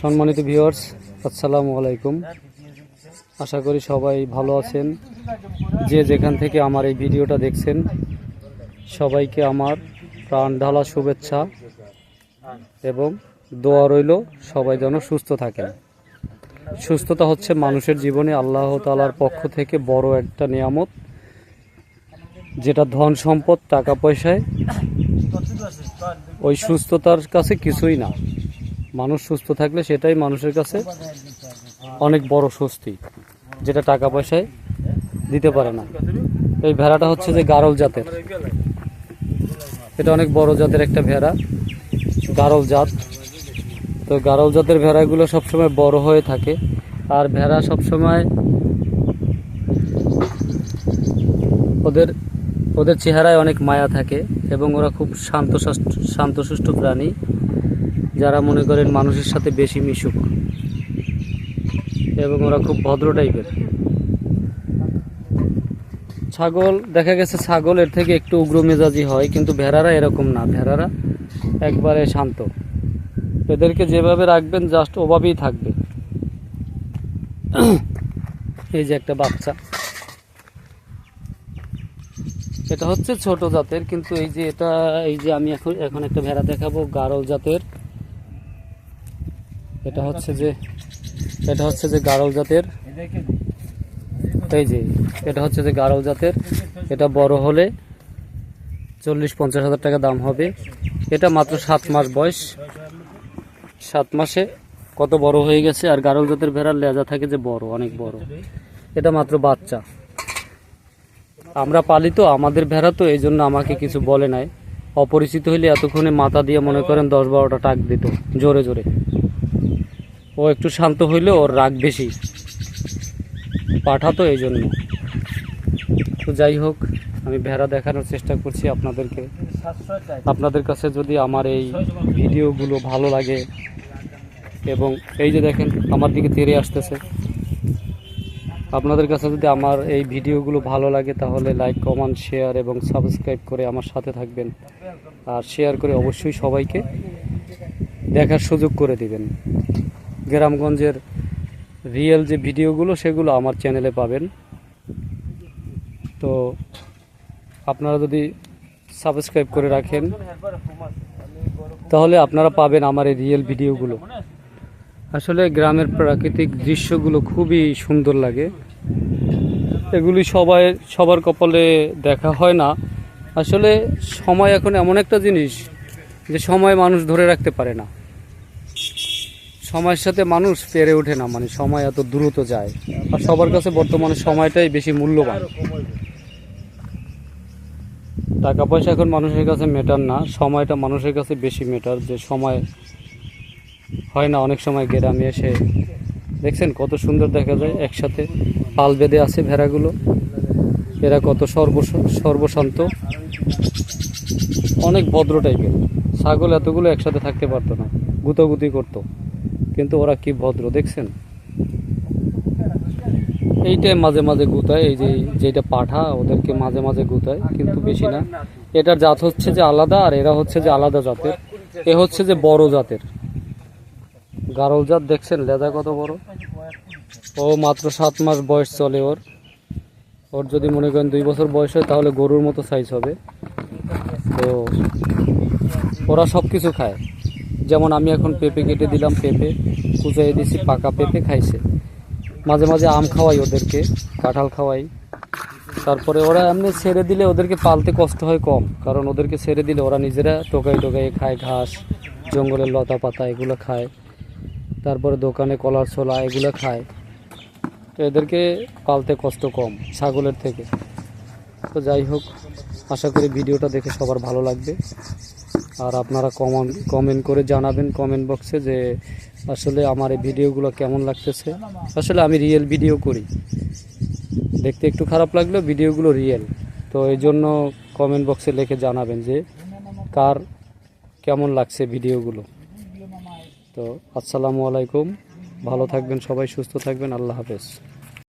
সম্মানিত ভিউয়ার্স আসসালামু আলাইকুম। আশা করি সবাই ভালো আছেন। যে যেখান থেকে আমার এই ভিডিওটা দেখছেন, সবাইকে আমার প্রাণ ঢালা শুভেচ্ছা এবং দোয়া রইল, সবাই যেন সুস্থ থাকেন। সুস্থতা হচ্ছে মানুষের জীবনে আল্লাহ তালার পক্ষ থেকে বড় একটা নিয়ামত, যেটা ধন সম্পদ, টাকা পয়সায় ওই সুস্থতার কাছে কিছুই না। মানুষ সুস্থ থাকলে সেটাই মানুষের কাছে অনেক বড় স্বস্তি, যেটা টাকা পয়সায় দিতে পারে না। এই ভেড়াটা হচ্ছে যে গারল জাতের। এটা অনেক বড় জাতের একটা ভেড়া, গারল জাত। তো গারল জাতের ভেড়াগুলো সবসময় বড় হয়ে থাকে, আর ভেড়া সবসময় ওদের ওদের চেহারায় অনেক মায়া থাকে এবং ওরা খুব শান্ত শান্তশিষ্ট প্রাণী। যারা মনে করেন মানুষের সাথে বেশি মিশুক এবং ওরা খুব ভদ্র টাইপের। ছাগল, দেখা গেছে ছাগল এর থেকে একটু উগ্র মেজাজি হয়, কিন্তু ভেড়ারা এরকম না। ভেড়ারা একবারে শান্ত। এদেরকে যেভাবে রাখবেন জাস্ট ওভাবেই থাকবে। এই যে একটা বাচ্চা। এটা হচ্ছে ছোট জাতের, কিন্তু এই যে এটা, এই যে আমি এখন এখন একটা ভেড়া দেখাবো, গারল জাতের। এটা হচ্ছে যে, এটা হচ্ছে যে গারল জাতের। এই যে, এটা হচ্ছে যে গারল জাতের। এটা বড় হলে চল্লিশ পঞ্চাশ হাজার টাকা দাম হবে। এটা মাত্র সাত মাস বয়স। সাত মাসে কত বড় হয়ে গেছে, আর গারল জাতের ভেড়ার লেজা থাকে যে বড়, অনেক বড়। এটা মাত্র বাচ্চা। আমরা পালি তো আমাদের ভেড়া তো এই জন্য আমাকে কিছু বলে নাই। অপরিচিত হইলে এতক্ষণে মাথা দিয়ে মনে করেন দশ বারোটা টাক দিত, জোরে জোরে। ও একটু শান্ত হইলে ওর রাগ বেশি। পাঠাতো এই জন্য তো যাই হোক, আমি ভেড়া দেখানোর চেষ্টা করছি আপনাদেরকে। আপনাদের কাছে যদি আমার এই ভিডিওগুলো ভালো লাগে এবং এই যে দেখেন, আমার দিকে তেরে আসতেছে। আপনাদের কাছে যদি আমার এই ভিডিওগুলো ভালো লাগে, তাহলে লাইক, কমেন্ট, শেয়ার এবং সাবস্ক্রাইব করে আমার সাথে থাকবেন। আর শেয়ার করে অবশ্যই সবাইকে দেখার সুযোগ করে দিবেন। গ্রামগঞ্জের রিয়েল যে ভিডিওগুলো, সেগুলো আমার চ্যানেলে পাবেন। তো আপনারা যদি সাবস্ক্রাইব করে রাখেন, তাহলে আপনারা পাবেন আমার এই রিয়েল ভিডিওগুলো। আসলে গ্রামের প্রাকৃতিক দৃশ্যগুলো খুবই সুন্দর লাগে। এগুলি সবাই, সবার কপালে দেখা হয় না। আসলে সময় এখন এমন একটা জিনিস যে সময় মানুষ ধরে রাখতে পারে না। সময়ের সাথে মানুষ পেরে ওঠে না মানে সময় এত দ্রুত যায়। আর সবার কাছে বর্তমানে সময়টাই বেশি মূল্যবান। টাকা পয়সা এখন মানুষের কাছে মেটার না, সময়টা মানুষের কাছে বেশি মেটার যে সময় হয় না, অনেক সময় গ্রামে এসে। দেখছেন কত সুন্দর দেখা যায়, একসাথে পাল বেঁধে আছে ভেড়াগুলো। এরা কত সর্ব, সর্বশান্ত। অনেক ভদ্র টাইপের ছাগল এতগুলো একসাথে থাকতে পারতো না, গুতাগুতি করতো। কিন্তু ওরা কি ভদ্র, দেখছেন? এইটাই মাঝে মাঝে গুতায়, এই যে যেটা পাঠা, ওদেরকে মাঝে মাঝে গুতায়, কিন্তু বেশি না। এটার জাত হচ্ছে যে আলাদা, আর এরা হচ্ছে যে আলাদা জাতের। এ হচ্ছে যে বড় জাতের। গারল জাত, দেখছেন? লেদা কত বড়? ও মাত্র সাত মাস বয়স চলে ওর। ওর যদি মনে করেন দুই বছর বয়স হয়, তাহলে গরুর মতো সাইজ হবে। তো ওরা সব কিছু খায়। যেমন আমি এখন পেঁপে কেটে দিলাম, পেঁপে কুচাই দিছি, পাকা পেঁপে খাইছে। মাঝে মাঝে আম খাওয়াই ওদেরকে, কাঁঠাল খাওয়াই। তারপরে ওরা এমনি ছেড়ে দিলে ওদেরকে পালতে কষ্ট হয় কম, কারণ ওদেরকে ছেড়ে দিলে ওরা নিজেরা টোকাই টোকাই খায় ঘাস, জঙ্গলের লতা পাতা, এগুলো খায়। তারপরে দোকানে কলার ছোলা, এগুলো খায়। তো এদেরকে পালতে কষ্ট কম, ছাগলের থেকে। তো যাই হোক, আশা করি ভিডিওটা দেখে সবার ভালো লাগবে। আর আপনারা কমেন্ট কমেন্ট করে জানাবেন কমেন্ট বক্সে যে আসলে আমার এই ভিডিওগুলো কেমন লাগতেছে। আসলে আমি রিয়েল ভিডিও করি। দেখতে একটু খারাপ লাগলেও ভিডিওগুলো রিয়েল তো এই জন্য কমেন্ট বক্সে লিখে জানাবেন যে কার কেমন লাগছে ভিডিওগুলো। তো আসসালামু আলাইকুম। ভালো থাকবেন সবাই, সুস্থ থাকবেন। আল্লাহ হাফেজ।